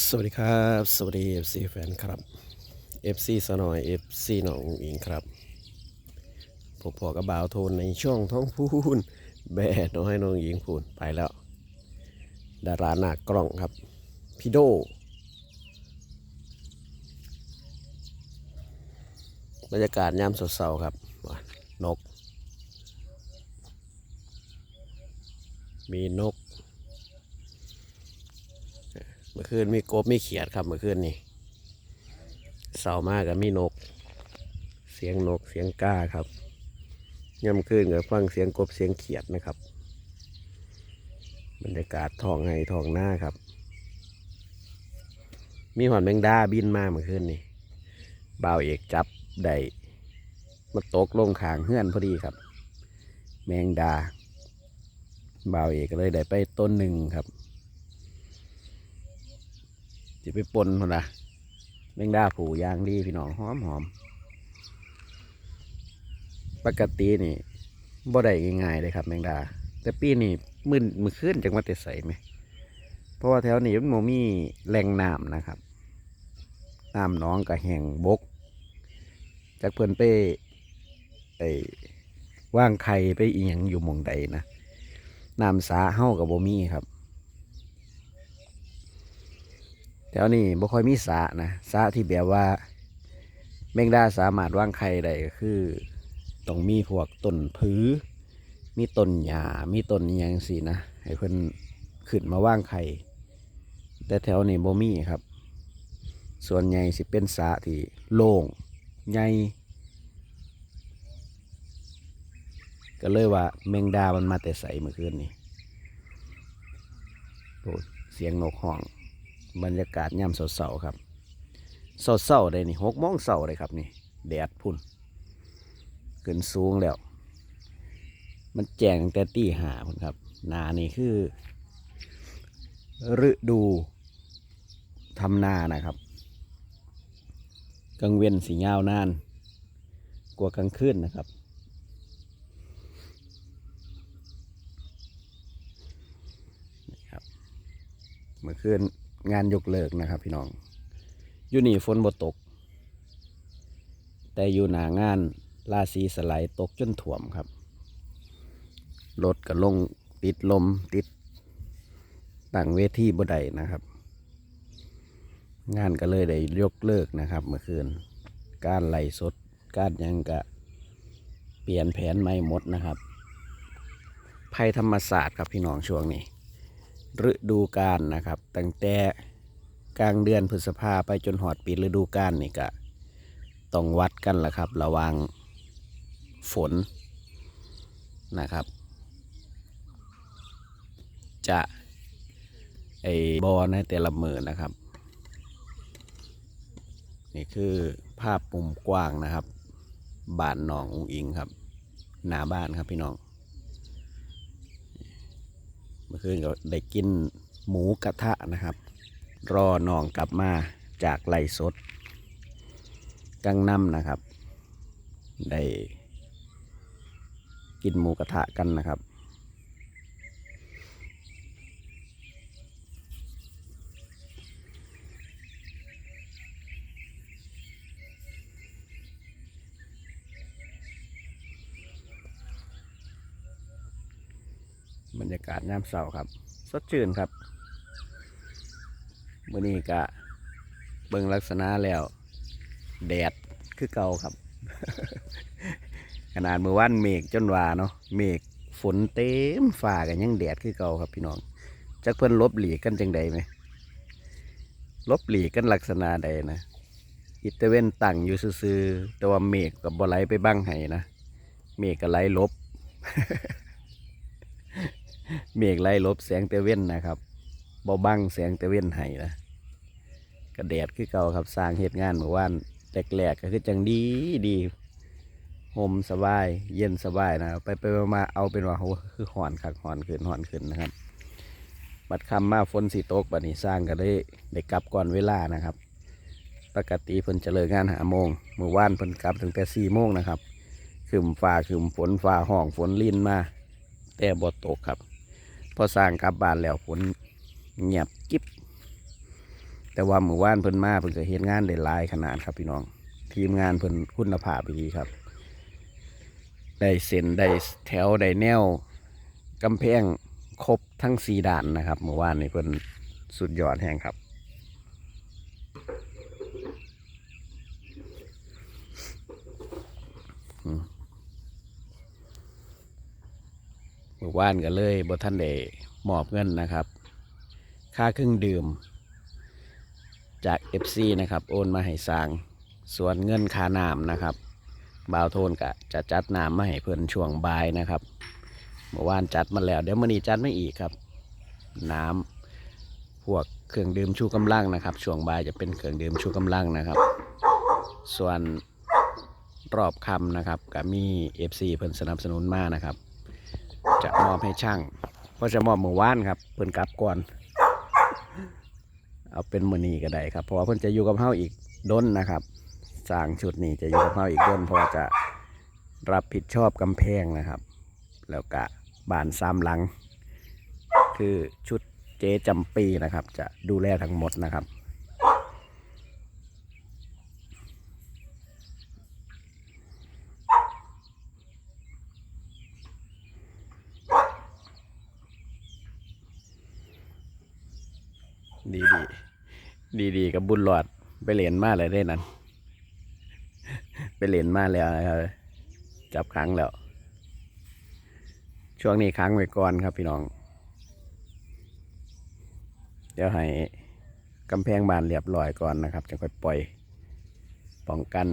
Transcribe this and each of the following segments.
สวัสดีครับ สวัสดี FC แฟนครับ FC สนอย FC หนองอิงครับผมพอกับบ่าวโทนในช่องท้องพูนแบ่น้อยน้องหญิงพูนไปแล้ว ดาราหน้ากล้องครับ พี่โด บรรยากาศยามสดเสาครับ นก มีนก เมื่อคืนมีกบมีเขียดครับเมื่อคืนนี่เสามากกับมีนก เสียงนกเสียงก้าครับย่ำคืนกับฟังเสียงกบเสียงเขียดนะครับ บรรยากาศท้องไห้ท้องหน้าครับ มีหอนแมงดาบินมาเมื่อคืนนี่บ่าวเอกจับได้มาตกลงขางเฮือนพอดีครับ แมงดาบ่าวเอกก็เลยได้ไปต้นหนึ่งครับ จะไปปนคนละแมงดาผูยางดีพี่น้องหอมหอมปกตินี่บ่ได้ง่ายๆเลยครับ แมงดา แต่ปีนี้มืนมือขึ้นจังว่าแต่ใสไหมเพราะว่าแถวนี้มันโมมีแหล่งน้ำนะครับน้ำน้องกับแห่งบก จากเพื่อนไปไอว่างไข่ไปอีหยังอยู่มองใดนะน้ำสาเฮ้ากับโบมีครับ แถวนี้บ่ค่อยมีสะนะสะที่แบบว่าแมงดาสามารถว่างไข่ได้ก็คือต้องมีพวกต้นผือมีต้นหญ้ามีต้นอิหยังสินะให้เพิ่นขึ้นมาว่างไข่แต่แถวนี้บ่มีครับ ส่วนใหญ่สิเป็นสะที่โล่งใหญ่ก็เลยว่าแมงดามันมาแต่ใสเมื่อคืนนี้โอ้เสียงนกห้อง บรรยากาศย่ำเสาๆครับเสาๆได้นี่หกโมงเสาเลยครับนี่แดดพุ่นขึ้นสูงแล้ว มันแจ้งแต่ตีหาพุ่นครับนานี่คือฤดูทำนานะครับกลางเว้นสียาวนาน กว่ากลางคืนนะครับ เมื่อคืน งานยกเลิกนะครับ พี่น้องอยู่นี่ฝนบ่ตก แต่อยู่หนางานลาสีสไลด์ตกจนถ่วมครับรถก็ลงติดลมติดตั้งเวทีบ่ได้นะครับ งานก็เลยได้ยกเลิกนะครับเมื่อคืน การไล่สด การยังกะเปลี่ยนแผนใหม่หมดนะครับ ภัยธรรมศาสตร์ครับพี่น้องช่วงนี้ ฤดูกาลนะครับ ตั้งแต่กลางเดือนพฤษภาไปจนหอดปีฤดูกาลนี่ก็ต้องวัดกันละครับ ระหวังฝนนะครับ จะไอบอในแต่ละมือนะครับ นี่คือภาพมุมกว้างนะครับ บ้านหนองอุงอิงครับ หน้าบ้านครับพี่น้อง มื่อคืนก็ได้กินหมูกระทะนะครับ รอน้องกลับมาจากไล่สด กังน้ำนะครับ ได้กินหมูกระทะกันนะครับ บรรยากาศยามเช้าครับ สดชื่นครับมื่อนี้กะเบิ่งลักษณะแล้ว แดดคือเก่าครับ ขนาดเมื่อวันเมฆจนว่าเนาะเมฆฝนเต็มฟ้ากันยังแดดคือเก่าครับพี่น้องจักเพิ่นลบหลีกกันจังใดไหมลบหลีกกันลักษณะใดนะอิตาเวนตั้งอยู่ซื่อแต่ว่าเมฆกับบ่ไหลไปบังให้นะเมฆก็ไหลลบ เมฆไล่ลบแสงตะเว้นนะครับบ่บังแสงตะเว้นให้นะกระแดดคือเก่าครับสร้างเหตุงานเมื่อวานแรกๆก็คือจังดีดีห่มสบาย เย็นสบายนะไปไปมาเอาเป็นว่าโหคือหอนคักหอนขึ้นหอนขึ้นนะครับ บัดคำมาฝนสีตกบัดนี้สร้างก็ได้ได้กลับก่อนเวลานะครับ ปกติเพิ่นจะเลิกงานหาโมงเมื่อวานเพิ่นกลับตั้งแต่สี่โมงนะครับคืมฟ้าคืมฝนฟ้าห้องฝนลินมา แต่บ่ตกครับ พอสร้างกลับบ้านแล้วฝนเงียบกิ๊บแต่ว่าเมื่อวานเพิ่นมาเพิ่นก็เฮ็ดงานได้หลายขนาดครับพี่น้อง ทีมงานเพิ่นคุณภาพดีครับ ได้เส้นได้แถวได้แนวกำแพงครบทั้งสีด่านนะครับเมื่อวานนี้เพิ่นสุดยอดแห่งครับเมื่ อวานก็เลยบท่านได้มอบเงินนะครับ ค่าเครื่องดื่ม จาก FC นะครับโอนมาให้สร้างส่วนเงินค่าน้ำนะครับบ่าวโทนก็จะจัดน้ำมาให้เพิ่นช่วงบ่ายนะครับเมื่อวานจัดมาแล้วเดี๋ยวมื้อนี้จัดไม่อีกครับ น้ำพวกเครื่องดื่มชูกำลังนะครับ ช่วงบ่ายจะเป็นเครื่องดื่มชูกำลังนะครับ ส่วนรอบคำนะครับก็มี FC เพิ่นสนับสนุนมานะครับ จะมอบให้ช่างเพราะจะมอบมื่อวานครับเพิ่นกลับก่อน เอาเป็นมือนีก็ได้ครับ เพราะว่าเพิ่นจะอยู่กับเฮาอีกด้นนะครับสร้างชุดนี้จะอยู่กับเฮาอีกด้นเพราะว่าจะรับผิดชอบกำแพงนะครับ แล้วก็บานสามหลัง คือชุดเจจำปีนะครับ จะดูแลทั้งหมดนะครับ ดีดีดีดีกับบุญหลอดไปเหรียญมาเลยได้นั้น ไปเหรียญมาแล้วนะครับจับครั้งแล้ว ช่วงนี้ค้างไว้ก่อนครับพี่น้อง เดี๋ยวให้กำแพงบานเรียบร้อยก่อนนะครับจะค่อยปล่อยป้องกัน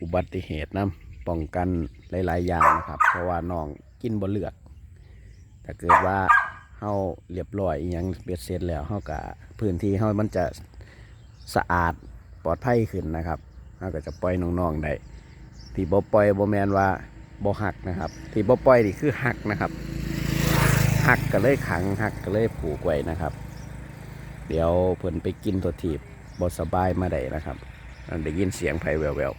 อุบัติเหตุนะป้องกันหลาย ๆ อย่างนะครับ เพราะว่าน้องกินบ่เลือดถ้าเกิดว่า เฮาเรียบร้อยอยังเบ็ดเสร็จแล้วเฮากะพื้นที่เฮามันจะสะอาดปลอดภัยขึ้นนะครับเฮาก็จะปล่อยน้องๆได้ที่บ่ปล่อยบ่แมนว่าบ่หักนะครับ ที่บ่ปล่อยนี่คือหักนะครับหักก็เลยขังหักก็เลยผูกไว้นะครับ เดี๋ยวเพิ่นไปกินตัวทีบบสบายมาได้นะครับได้ยินเสียงไผแวว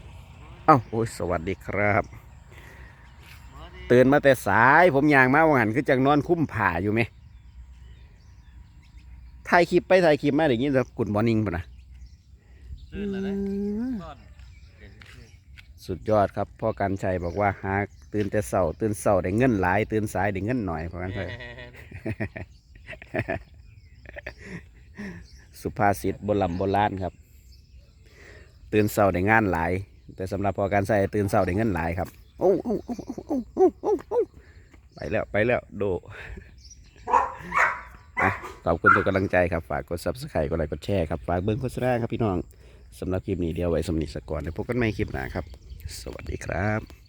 ๆเอ้าโอ้ยสวัสดีครับ ตื่นมาแต่สาย ผมยางมาว่าหันคือจังนอนคุ้มผ่าอยู่ไหมถ่ายคลิปไปถ่ายคลิปมาได้ยินแต่กุดมอร์นิ่งป่ะนะตื่นแล้วนะนอนเดี๋ยวสิสุดยอดครับพ่อการชัยบอกว่าหากตื่นแต่เสาตื่นเสาได้เงินหลาย ตื่นสายได้เงินหน่อยพ่อการชัยสุภาษิตโบราณโบราณครับ ตื่นเสาได้งานหลาย แต่สำหรับพอการใส่ตื่นเสาได้เงินหลายครับ โอ้โอ้โอ้โอ้โอ้โอ้โอ้ไปแล้วไปแล้วโดขอบคุณทุกกำลังใจครับ ฝากกด subscribe กดไลค์กดแชร์ครับ ฝากเบิ้งโฆษณาครับพี่น้องสำหรับคลิปนี้เดียวไว้สำนิสก่อนเดี๋ยวพบกันใหม่คลิปหน้าครับ สวัสดีครับ